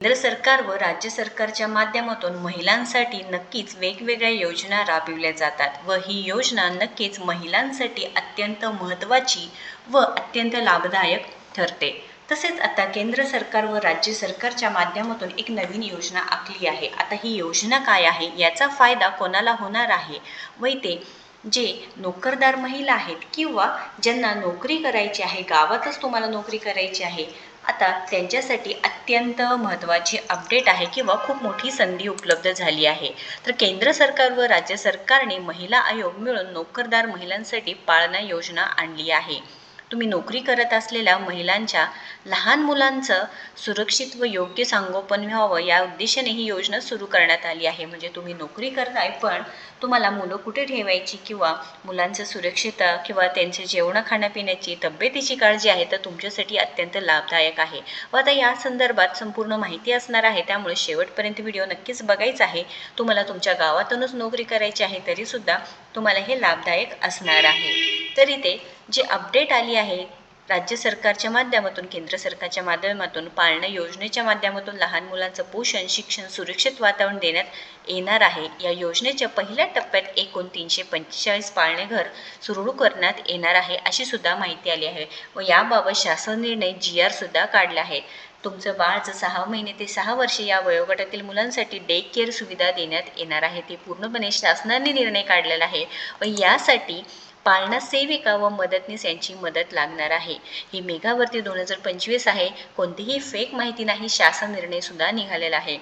केंद्र सरकार व राज्य सरकारच्या माध्यमातून महिलांसाठी नक्कीच वेगवेगळ्या योजना राबविल्या जातात व ही योजना नक्कीच महिलांसाठी अत्यंत महत्त्वाची व अत्यंत लाभदायक ठरते. तसेच आता केंद्र सरकार व राज्य सरकारच्या माध्यमातून एक नवीन योजना आखली आहे. आता ही योजना काय आहे? याचा फायदा कोणाला होणार आहे? व ते जे नोकरदार महिला आहेत किंवा ज्यांना नोकरी करायची आहे गावातच तुम्हाला नोकरी करायची आहे आता त्यांच्यासाठी अत्यंत महत्त्वाची अपडेट आहे किंवा खूप मोठी संधी उपलब्ध झाली आहे. तर केंद्र सरकार व राज्य सरकारने महिला आयोग मिळून नोकरदार महिलांसाठी पाळणा योजना आणली आहे. तुम्ही नोकरी करत असलेल्या महिलांच्या लहान मुलांचं सुरक्षित व योग्य संगोपन व्हावं या उद्देशाने ही योजना सुरू करण्यात आली आहे. म्हणजे तुम्ही नोकरी करताय पण तुम्हाला मुलं कुठे ठेवायची किंवा मुलांचं सुरक्षितता किंवा त्यांचे जेवणं खाण्यापिण्याची तब्येतीची काळजी आहे तर तुमच्यासाठी अत्यंत लाभदायक आहे. व आता या संदर्भात संपूर्ण माहिती असणार आहे त्यामुळे शेवटपर्यंत व्हिडिओ नक्कीच बघायचा आहे. तुम्हाला तुमच्या गावातूनच नोकरी करायची आहे तरीसुद्धा तुम्हाला हे लाभदायक असणार आहे. तरी ते जे अपडेट आली आहे राज्य सरकारच्या माध्यमातून केंद्र सरकारच्या माध्यमातून पाळणा योजनेच्या माध्यमातून लहान मुलांचं पोषण शिक्षण सुरक्षित वातावरण देण्यात येणार आहे. या योजनेच्या पहिल्या टप्प्यात एकूण तीनशे पंचेचाळीस पाळणे घर सुरू करण्यात येणार आहे अशी सुद्धा माहिती आली आहे. व याबाबत शासन निर्णय जी आर सुद्धा काढला आहे. तुमचं बाळ जर सहा महिने ते सहा वर्षे या वयोगटातील मुलांसाठी डे केअर सुविधा देण्यात येणार आहे ती पूर्णपणे शासनाने निर्णय काढलेला आहे. व यासाठी पाळणा सेविका व मदतनीस यांची मदत लागणार आहे. ही मेघावरती दोन हजार पंचवीस आहे. कोणतीही फेक माहिती नाही. शासन निर्णय सुद्धा निघालेला आहे.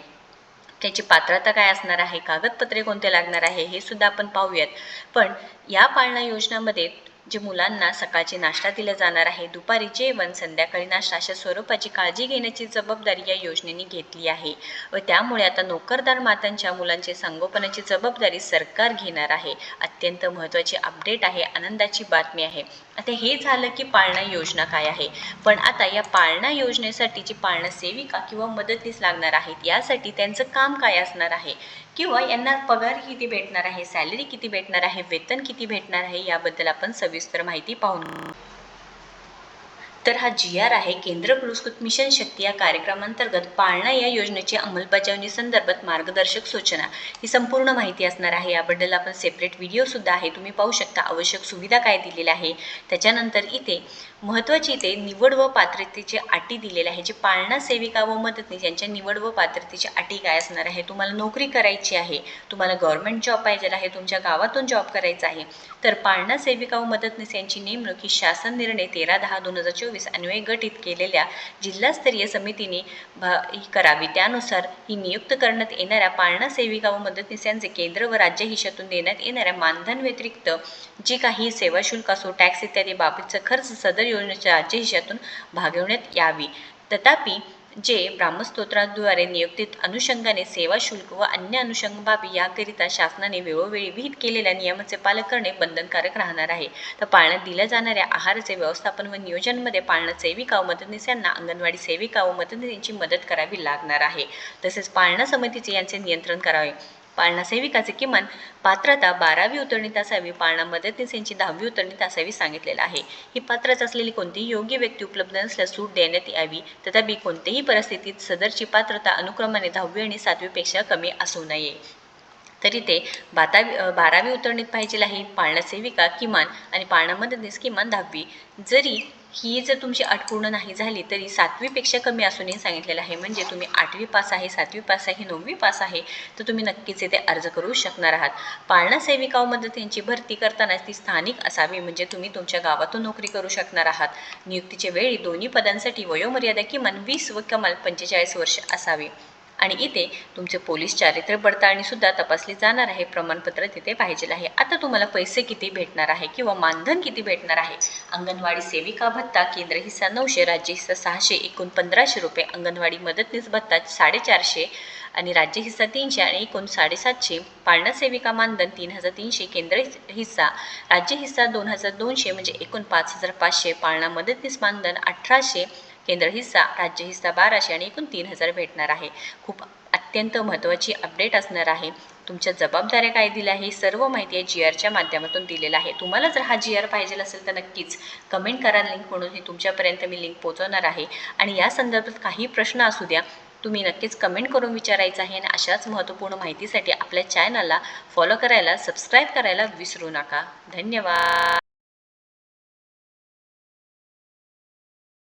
त्याची पात्रता काय असणार आहे? कागदपत्रे कोणते लागणार आहे? हे सुद्धा आपण पाहूयात. पण या पाळणा योजनामध्ये जे मुलांना सकाळची नाश्ता दिला जाणार आहे दुपारी जेवण संध्याकाळी नाश्ता अशा स्वरूपाची काळजी घेण्याची जबाबदारी या योजनेने घेतली आहे. व त्यामुळे आता नोकरदार मातांच्या मुलांचे संगोपनाची जबाबदारी सरकार घेणार आहे. अत्यंत महत्त्वाची अपडेट आहे आनंदाची बातमी आहे. आता हे झालं की पाळणा योजना काय आहे? पण आता या पाळणा योजनेसाठी जी पाळणा सेविका किंवा मदतीस लागणार आहेत यासाठी त्यांचं काम काय असणार आहे? किंवा यांना पगार किती भेटणार आहे सॅलरी किती भेटणार आहे वेतन किती भेटणार आहे याबद्दल आपण सवि सविस्तर माहिती पाहून तर हा जी आर आहे केंद्र पुरस्कृत मिशन शक्ती या कार्यक्रमांतर्गत पाळणा या योजनेची अंमलबजावणी संदर्भात मार्गदर्शक सूचना. ही संपूर्ण माहिती असणार आहे. याबद्दल आपण सेपरेट व्हिडिओ सुद्धा आहे. तुम्ही पाहू शकता. आवश्यक सुविधा काय दिलेल्या आहे. त्याच्यानंतर इथे महत्त्वाची इथे निवड व पात्रतेची अटी दिलेल्या आहे जे पाळणा सेविका व मदतनीस यांच्या निवड व पात्रतेची अटी काय असणार आहे? तुम्हाला नोकरी करायची आहे. तुम्हाला गव्हर्नमेंट जॉब पाहिजे आहे. तुमच्या गावातून जॉब करायचा आहे. तर पाळणा सेविका व मदतनीस यांची नेमणूक ही शासन निर्णय तेरा दहा दोन हजार चोवीस अन्वये गठीत केलेल्या जिल्हास्तरीय समितीने भा ही करावी. त्यानुसार ही नियुक्त करण्यात येणाऱ्या पाळणा सेविका व मदतनीस यांचे केंद्र व राज्य हिशातून देण्यात येणाऱ्या मानधन व्यतिरिक्त जी काही सेवा शुल्क असो टॅक्स इत्यादी बाबीचा खर्च सदर योजनेच्या राज्य हिशातून भागवण्यात यावी. तथापि जे ब्राह्मस्तोत्राद्वारे नियुक्तीत अनुषंगाने सेवा शुल्क व अन्य अनुषंग बाबी याकरिता शासनाने वेळोवेळी विहित केलेल्या नियमाचे पालन करणे बंधनकारक राहणार आहे. तर पाळण्यात दिल्या जाणाऱ्या आहाराचे व्यवस्थापन व नियोजनमध्ये पाळणा सेविका व मदतनीस यांना अंगणवाडी सेविका व मदतनीसांची मदत करावी लागणार आहे. तसेच पाळणा समितीचे यांचे नियंत्रण करावे. पाळणा सेविकाचे किमान पात्रता बारावी उतरणीत असावी पाळणा मदतनीस यांची दहावी उतरणीत असावी सांगितलेलं आहे. ही पात्रता असलेली कोणतीही योग्य व्यक्ती उपलब्ध नसल्यास सूट देण्यात यावी. तथापि कोणत्याही परिस्थितीत सदरची पात्रता अनुक्रमाने दहावी आणि सातवीपेक्षा कमी असू नये. तरी ते बातावी बारावी उतरणीत पाहिजे आहे. पाळणा सेविका किमान आणि पाळणा मदतनीस किमान दहावी. जरी ही जर तुमची अट पूर्ण नाही झाली तरी सातवीपेक्षा कमी असूनही सांगितलेलं आहे. म्हणजे तुम्ही आठवी पास आहे सातवी पास आहे नववी पास आहे तर तुम्ही नक्कीच इथे अर्ज करू शकणार आहात. पाळणा सेविका व भरती करताना ती स्थानिक असावी. म्हणजे तुम्ही तुमच्या गावातून नोकरी करू शकणार आहात. नियुक्तीच्या वेळी दोन्ही पदांसाठी वयोमर्यादा किमान वीस व कमाल पंचेचाळीस वर्ष असावी. आणि इथे तुमचे पोलीस चारित्र्य पडताळणीसुद्धा तपासली जाणार आहे. प्रमाणपत्र तिथे पाहिजे आहे. आता तुम्हाला पैसे किती भेटणार आहे किंवा मानधन किती भेटणार आहे? अंगणवाडी सेविका भत्ता केंद्र हिस्सा नऊशे राज्य हिस्सा सहाशे एकूण पंधराशे रुपये. अंगणवाडी मदतनीस भत्ता साडेचारशे आणि राज्य हिस्सा तीनशे आणि एकूण साडेसातशे. पाळणा सेविका मानधन तीन हजार तीनशे केंद्र हिस्सा राज्य हिस्सा दोन हजार दोनशे म्हणजे एकूण पाच हजार पाचशे. पाळणा मदतनीस मानधन अठराशे. केंद्र हिस्सा राज्य हिस्सा बाराशे आणि एकूण तीन हजार भेटणार आहे. खूप अत्यंत महत्त्वाची अपडेट असणार आहे. तुमच्या जबाबदाऱ्या काय दिल्या आहे सर्व माहिती आहे जी आरच्या माध्यमातून दिलेलं आहे. तुम्हाला जर हा जी आर पाहिजे असेल तर नक्कीच कमेंट करा. लिंक म्हणून ही तुमच्यापर्यंत मी लिंक पोहोचवणार आहे. आणि या संदर्भात काही प्रश्न असू द्या तुम्ही नक्कीच कमेंट करून विचारायचं आहे. आणि अशाच महत्त्वपूर्ण माहितीसाठी आपल्या चॅनलला फॉलो करायला सबस्क्राईब करायला विसरू नका. धन्यवाद.